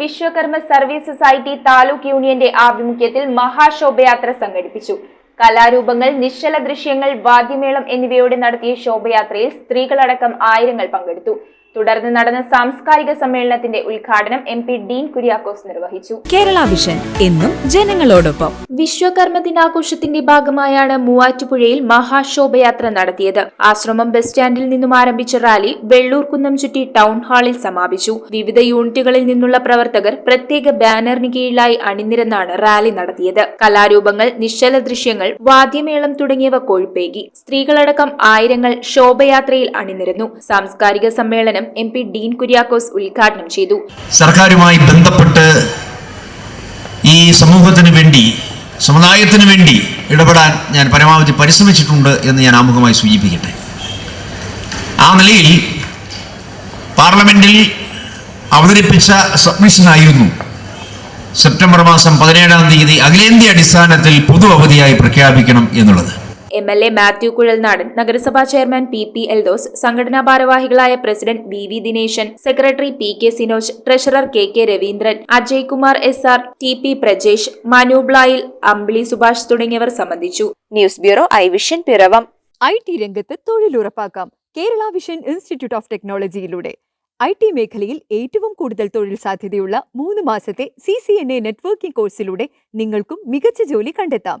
Vishwakarma service society taluk യൂണിയന്റെ ആഭിമുഖ്യത്തിൽ മഹാശോഭയാത്ര സംഘടിപ്പിച്ചു. കലാരൂപങ്ങൾ നിശ്ചല ദൃശ്യങ്ങൾ വാദ്യമേളം എന്നിവയോടെ നടത്തിയ ശോഭയാത്രയിൽ സ്ത്രീകളടക്കം ആയിരങ്ങൾ പങ്കെടുത്തു. തുടർന്ന് നടന്ന സാംസ്കാരിക സമ്മേളനത്തിന്റെ ഉദ്ഘാടനം എം പി ഡീൻ കുര്യാക്കോസ് നിർവഹിച്ചു. കേരള വിഷൻ എന്നും ജനങ്ങളോടൊപ്പം. വിശ്വകർമ്മ ദിനാഘോഷത്തിന്റെ ഭാഗമായാണ് മൂവാറ്റുപുഴയിൽ മഹാശോഭയാത്ര നടത്തിയത്. ആശ്രമം ബസ് സ്റ്റാൻഡിൽ നിന്നും ആരംഭിച്ച റാലി വെള്ളൂർക്കുന്നം ചുറ്റി ടൗൺ ഹാളിൽ സമാപിച്ചു. വിവിധ യൂണിറ്റുകളിൽ നിന്നുള്ള പ്രവർത്തകർ പ്രത്യേക ബാനറിന് കീഴിലായി അണിനിരന്നാണ് റാലി നടത്തിയത്. കലാരൂപങ്ങൾ നിശ്ചല ദൃശ്യങ്ങൾ വാദ്യമേളം തുടങ്ങിയവ കൊഴുപ്പേകി. സ്ത്രീകളടക്കം ആയിരങ്ങൾ ശോഭയാത്രയിൽ അണിനിരന്നു. സാംസ്കാരിക സമ്മേളനം എം പി ഡീൻ കുര്യാക്കോസ് ഉദ്ഘാടനം ചെയ്തു. സർക്കാരുമായി ബന്ധപ്പെട്ട് ഈ സമൂഹത്തിന് വേണ്ടി സമുദായത്തിന് വേണ്ടി ഇടപെടാൻ ഞാൻ പരമാവധി പരിശ്രമിച്ചിട്ടുണ്ട് എന്ന് ഞാൻ ആമുഖമായി സൂചിപ്പിക്കട്ടെ. ആ നിലയിൽ പാർലമെന്റിൽ അവതരിപ്പിച്ച സബ്മിഷനായിരുന്നു സെപ്റ്റംബർ മാസം പതിനേഴാം തീയതി അഖിലേന്ത്യാ അടിസ്ഥാനത്തിൽ പൊതു അവധിയായി പ്രഖ്യാപിക്കണം എന്നുള്ളത്. M L A Mathew Kuzhalnadan നഗരസഭാ ചെയർമാൻ പി പി എൽദോസ് സംഘടനാ ഭാരവാഹികളായ president V V Dineshan secretary P K Sinoj treasurer K K Raveendran Ajay Kumar S R T P Prajesh Manu ബ്ലായിൽ Ambili Subhash തുടങ്ങിയവർ സംബന്ധിച്ചു. News bureau I vision Piravom. I T രംഗത്ത് തൊഴിലുറപ്പാക്കാം. Kerala vision institute of ടെക്നോളജിയിലൂടെ. I T മേഖലയിൽ ഏറ്റവും കൂടുതൽ തൊഴിൽ സാധ്യതയുള്ള മൂന്ന് മാസത്തെ C C N A networking കോഴ്സിലൂടെ നിങ്ങൾക്കും മികച്ച ജോലി കണ്ടെത്താം.